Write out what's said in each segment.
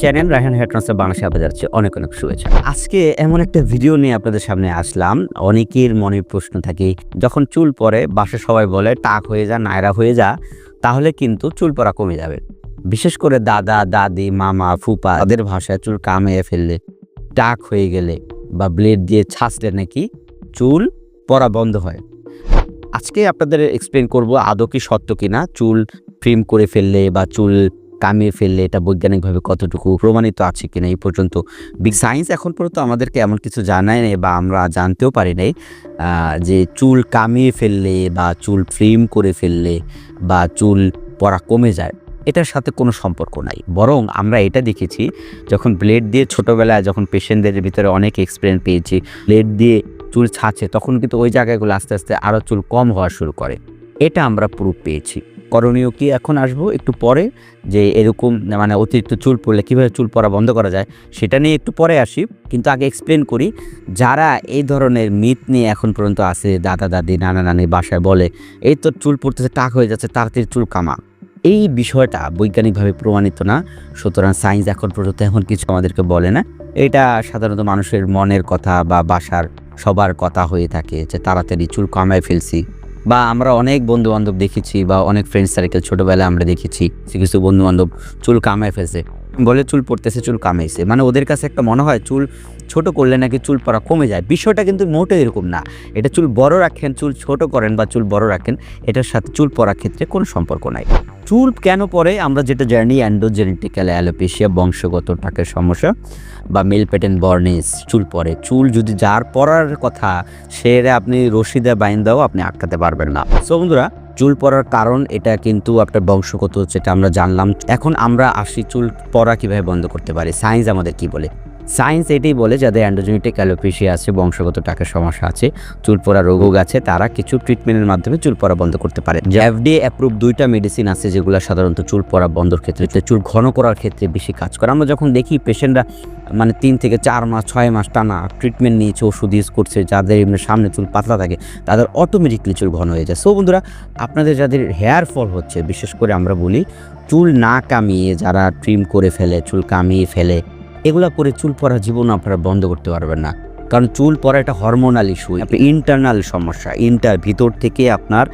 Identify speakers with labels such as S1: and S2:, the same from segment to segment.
S1: Channel অনেক অনেক আজকে এমন একটা ভিডিও নিয়ে আপনাদের সামনে আসলাম। অনেকের মনে প্রশ্ন থাকে, যখন চুল সবাই বলে, টাক হয়ে যা, নায়রা হয়ে যা, তাহলে কিন্তু চুল পরা কমে যাবে। বিশেষ করে দাদা, দাদি, মামা, ফুপা, তাদের ভাষায় চুল কামিয়ে ফেললে, টাক হয়ে গেলে বা ব্লেড দিয়ে ছাঁচলে নাকি, চুল পরা বন্ধ হয়। আজকে আপনাদের এক্সপ্লেন করব আদৌ কি সত্য কিনা? চুল ট্রিম করে ফেললে বা চুল কামিয়ে ফেললে এটা বৈজ্ঞানিকভাবে কতটুকু প্রমাণিত আছে কিনা এই পর্যন্ত বিগ সায়েন্স এখন পর্যন্ত আমাদেরকে এমন কিছু জানায় নেই বা আমরা জানতেও পারি নাই যে চুল কামিয়ে ফেললে বা চুল ট্রিম করে ফেললে বা চুল পড়া কমে যায়, এটার সাথে কোনো সম্পর্ক নাই। বরং আমরা এটা দেখেছি যখন ব্লেড দিয়ে ছোটোবেলায় যখন পেশেন্টদের ভিতরে অনেক এক্সপিরিয়েন্স পেয়েছি, ব্লেড দিয়ে চুল ছাঁচে, তখন কিন্তু ওই জায়গাগুলো আস্তে আস্তে আরও চুল কম হওয়া শুরু করে। এটা আমরা প্রুফ পেয়েছি। করণীয় কি এখন আসব? একটু পরে যে এরকম মানে অতিরিক্ত চুল পড়লে কীভাবে চুল পড়া বন্ধ করা যায়, সেটা নিয়ে একটু পরে আসি। কিন্তু আগে এক্সপ্লেন করি, যারা এই ধরনের মিথ নিয়ে এখন পর্যন্ত আছে, দাদা, দাদি, নানা, নানি বাসায় বলে, এই তো চুল পড়তেছে, টাক হয়ে যাচ্ছে, তাড়াতাড়ি চুল কামা। এই বিষয়টা বৈজ্ঞানিকভাবে প্রমাণিত না, সুতরাং সায়েন্স এখন পর্যন্ত এমন কিছু আমাদেরকে বলে না। এটা সাধারণত মানুষের মনের কথা বা বাসার সবার কথা হয়ে থাকে যে, তাড়াতাড়ি চুল কামায় ফেলছি। বা আমরা অনেক বন্ধু বান্ধব দেখেছি বা অনেক ফ্রেন্ড সার্কেল ছোটোবেলায় আমরা দেখেছি, কিছু কিছু বন্ধু বান্ধব চুল কামায় ফেলছে। বলে চুল পড়তেছে, চুল কামাইছে মানে ওদের কাছে একটা মনে হয় চুল ছোট করলে নাকি চুল পড়া কমে যায়। বিষয়টা কিন্তু মোটে এরকম না। এটা চুল বড় রাখেন, চুল ছোট করেন বা চুল বড় রাখেন, এটার সাথে চুল পড়ার ক্ষেত্রে কোনো সম্পর্ক নাই। চুল কেন পড়ে? আমরা যেটা জানি অ্যান্ডোজেনেটিক্যাল অ্যালোপেশিয়া বংশগত টাকের সমস্যা বা মেল প্যাটেন বর্নিস চুল পড়ে। চুল যদি যার পরার কথা সে আপনি রশিদা বাইন দাও, আপনি আটকাতে পারবেন না। সো বন্ধুরা, চুল পড়ার কারণ এটা কিন্তু আপনার বংশগত, যেটা আমরা জানলাম। এখন আমরা আসি চুল পড়া কীভাবে বন্ধ করতে পারি। সায়েন্স আমাদের কি বলে? সায়েন্স এটাই বলে যাদের অ্যান্ডোজেনেটিক অ্যালোপেশিয়া আছে, বংশগত টাকার সমস্যা আছে চুল পড়া রোগ আছে, তারা কিছু ট্রিটমেন্টের মাধ্যমে চুল পড়া বন্ধ করতে পারে। এফডিএ অ্যাপ্রুভ দুইটা মেডিসিন আছে যেগুলো সাধারণত চুল পড়া বন্ধর ক্ষেত্রে চুল ঘন করার ক্ষেত্রে বেশি কাজ করে। আমরা যখন দেখি পেশেন্টরা মানে তিন থেকে চার মাস, ছয় মাস টানা ট্রিটমেন্ট নিয়েছে, ওষুধ ইউজ করছে, যাদের এমনি সামনে চুল পাতলা থাকে, তাদের অটোমেটিকলি চুল ঘন হয়ে যায়। সো বন্ধুরা, আপনাদের যাদের হেয়ার ফল হচ্ছে, বিশেষ করে আমরা বলি, চুল না কামিয়ে যারা ট্রিম করে ফেলে, চুল কামিয়ে ফেলে এগুলা করে চুল পরা জীবন আপনারা বন্ধ করতে পারবেন না। কারণ চুল পড়া একটা হরমোনাল ইস্যু ইন্টারনাল সমস্যা ইন্টার ভিতর থেকে আপনার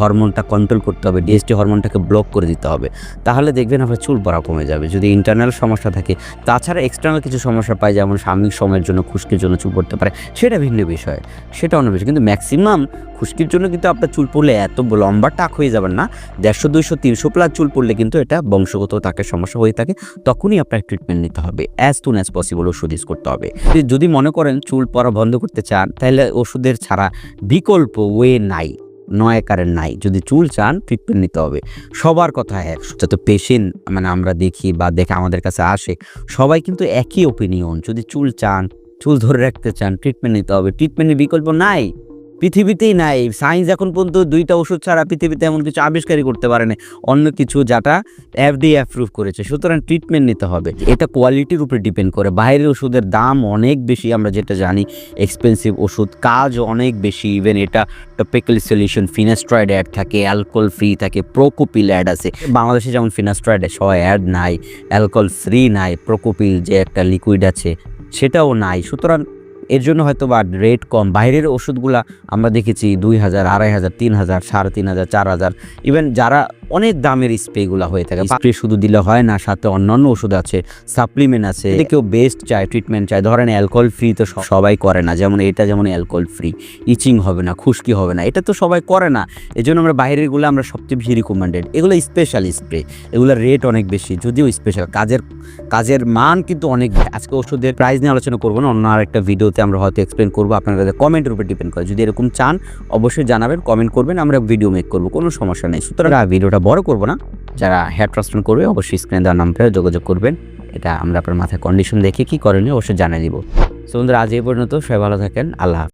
S1: হরমোনটা কন্ট্রোল করতে হবে ডিএসটি হরমোনটাকে ব্লক করে দিতে হবে। তাহলে দেখবেন আপনার চুল পড়া কমে যাবে। যদি ইন্টারনাল সমস্যা থাকে, তাছাড়া এক্সটার্নাল কিছু সমস্যা পায়, যেমন সাময়িক সময়ের জন্য খুশকির জন্য চুল পড়তে পারে, সেটা ভিন্ন বিষয়। সেটা অন্য বিষয়। কিন্তু ম্যাক্সিমাম খুশকির জন্য কিন্তু আপনার চুল পড়লে এত লম্বা টাক হয়ে যাবেন না। দেড়শো, দুইশো, তিনশো প্লাস চুল পড়লে কিন্তু এটা বংশগত তাকের সমস্যা হয়ে থাকে। তখনই আপনার ট্রিটমেন্ট নিতে হবে। অ্যাজ সুন অ্যাজ পসিবল ওষুধ ইউজ করতে হবে। যদি মনে করেন চুল পড়া বন্ধ করতে চান, তাহলে ওষুধের ছাড়া বিকল্প ওয়ে নাই, নয় কারেন্ট নাই। যদি চুল চান ট্রিটমেন্ট নিতে হবে। সবার কথা এক যত পেশেন্ট মানে আমরা দেখি বা দেখে আমাদের কাছে আসে, সবাই কিন্তু একই ওপিনিয়ন যদি চুল চান, চুল ধরে রাখতে চান ট্রিটমেন্ট নিতে হবে। ট্রিটমেন্টের বিকল্প নাই। পৃথিবীতেই নাই। সায়েন্স এখন পর্যন্ত দুইটা ওষুধ ছাড়া পৃথিবীতে এমন কিছু আবিষ্কারই করতে পারে না অন্য কিছু যেটা এফডি অ্যাপ্রুভ করেছে। সুতরাং ট্রিটমেন্ট নিতে হবে। এটা কোয়ালিটির উপরে ডিপেন্ড করে। বাইরের ওষুধের দাম অনেক বেশি, আমরা যেটা জানি। এক্সপেন্সিভ ওষুধ, কাজ অনেক বেশি। ইভেন এটা টপিক্যাল সলিউশন ফিনাস্ট্রয়েড অ্যাড থাকে অ্যালকোহল ফ্রি থাকে প্রোকোপিল অ্যাড আছে। বাংলাদেশে যেমন ফিনাস্ট্রয়েড সহ অ্যাড নাই অ্যালকোহল ফ্রি নাই প্রোকোপিল যে একটা লিকুইড আছে, সেটাও নাই। সুতরাং এর জন্য হয়তো বা রেট কম। বাইরের ওষুধগুলা আমরা দেখেছি দুই হাজার, আড়াই হাজার, তিন হাজার, সাড়ে তিন হাজার, চার হাজার। ইভেন যারা অনেক দামের স্প্রেগুলো হয়ে থাকে। স্প্রে শুধু দিলে হয় না, সাথে অন্যান্য ওষুধ আছে, সাপ্লিমেন্ট আছে। যদি কেউ বেস্ট চায়, ট্রিটমেন্ট চায়। ধরেন অ্যালকোহল ফ্রি তো সবাই করে না, যেমন এটা যেমন অ্যালকোহল ফ্রি। ইচিং হবে না, খুশকি হবে না, এটা তো সবাই করে না। এই জন্য আমরা বাইরেরগুলো আমরা সবচেয়ে বেশি রিকমেন্ডেড এগুলো স্পেশাল স্প্রে এগুলোর রেট অনেক বেশি, যদিও স্পেশাল কাজের কাজের মান কিন্তু অনেক আজকে ওষুধের প্রাইস নিয়ে আলোচনা করব না, অন্য আরেকটা ভিডিওতে আমরা হয়তো এক্সপ্লেন করব আপনাদের কমেন্টের উপর ডিপেন্ড করে। যদি এরকম চান, অবশ্যই জানাবেন কমেন্ট করবেন, আমরা ভিডিও মেক করব, কোনো সমস্যা নেই। সুতরাং ভিডিওটা বড় করব না। যারা হেয়ার ট্রান্সপ্লান্ট করবে, অবশ্যই স্ক্রিনে দেওয়ার নাম্বারে যোগাযোগ করবেন। এটা আমরা আপনার মাথায় কন্ডিশন দেখে কি করণীয়, অবশ্যই জানিয়ে দিব। সো বন্ধুরা, আজ এই পর্যন্ত। সবাই ভালো থাকেন। আল্লাহ।